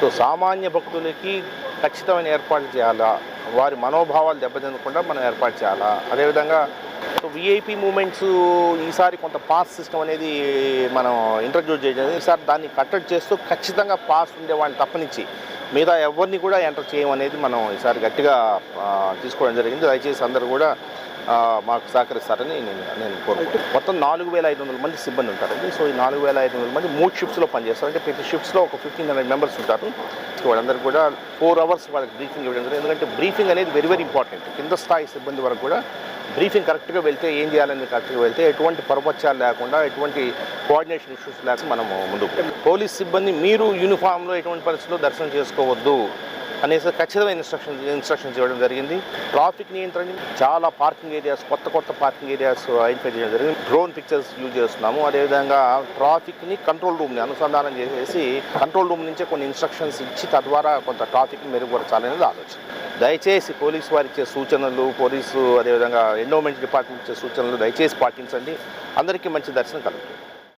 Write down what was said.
So సామాన్య భక్తులకి ఖచ్చితమైన ఏర్పాట్లు చేయాలా? వారి మనోభావాలు దెబ్బతినకుండా మనం ఏర్పాటు చేయాలా? అదేవిధంగా సో విఐపి మూమెంట్స్ ఈసారి కొంత పాస్ సిస్టమ్ అనేది మనం ఇంట్రడ్యూస్ చేయడం ఈసారి దాన్ని కట్టడి చేస్తూ ఖచ్చితంగా పాస్ ఉండేవాడిని తప్పనిచ్చి మిగతా ఎవరిని కూడా ఎంటర్ చేయమనేది మనం ఈసారి గట్టిగా తీసుకోవడం జరిగింది. దయచేసి అందరూ కూడా మాకు సహకరిస్తారని నేను నేను కోరుకుంటున్నాను. మొత్తం నాలుగు వేల ఐదు వందల మంది సిబ్బంది ఉంటారండి. సో ఈ నాలుగు వేల ఐదు వందల మంది మూడు షిఫ్ట్స్లో పనిచేస్తారు. అంటే ప్రతి షిఫ్ట్స్లో ఒక ఫిఫ్టీన్ హండ్రెడ్ మెంబర్స్ ఉంటారు. సో వాళ్ళందరూ కూడా ఫోర్ అవర్స్ వాళ్ళకి బ్రీఫింగ్ ఇవ్వడం జరిగింది. ఎందుకంటే బ్రీఫింగ్ అనేది వెరీ వెరీ ఇంపార్టెంట్. కింద స్థాయి సిబ్బంది వరకు కూడా బ్రీఫింగ్ కరెక్ట్గా వెళ్తే ఏం చేయాలని కరెక్ట్గా వెళ్తే ఎటువంటి పరపత్యాలు లేకుండా ఎటువంటి కోఆర్డినేషన్ ఇష్యూస్ లేకుండా మనము ముందుకు పోలీస్ సిబ్బంది మీరు యూనిఫామ్లో ఎటువంటి పరిస్థితుల్లో దర్శనం చేసుకోవద్దు అనేసి ఖచ్చితమైన ఇన్స్ట్రక్షన్ ఇన్స్ట్రక్షన్స్ ఇవ్వడం జరిగింది. ట్రాఫిక్ నియంత్రణ చాలా పార్కింగ్ ఏరియాస్ కొత్త కొత్త పార్కింగ్ ఏరియాస్ ఐడెంటిఫై చేయడం జరిగింది. డ్రోన్ పిక్చర్స్ యూజ్ చేస్తున్నాము. అదేవిధంగా ట్రాఫిక్ని కంట్రోల్ రూమ్ని అనుసంధానం చేసేసి కంట్రోల్ రూమ్ నుంచే కొన్ని ఇన్స్ట్రక్షన్స్ ఇచ్చి తద్వారా కొంత ట్రాఫిక్ మెరుగుపరచాలనేది ఆలోచన. దయచేసి పోలీసు వారు ఇచ్చే సూచనలు పోలీసు అదేవిధంగా ఎండోమెంట్ డిపార్ట్మెంట్ ఇచ్చే సూచనలు దయచేసి పాటించండి. అందరికీ మంచి దర్శనం కలుగుతుంది.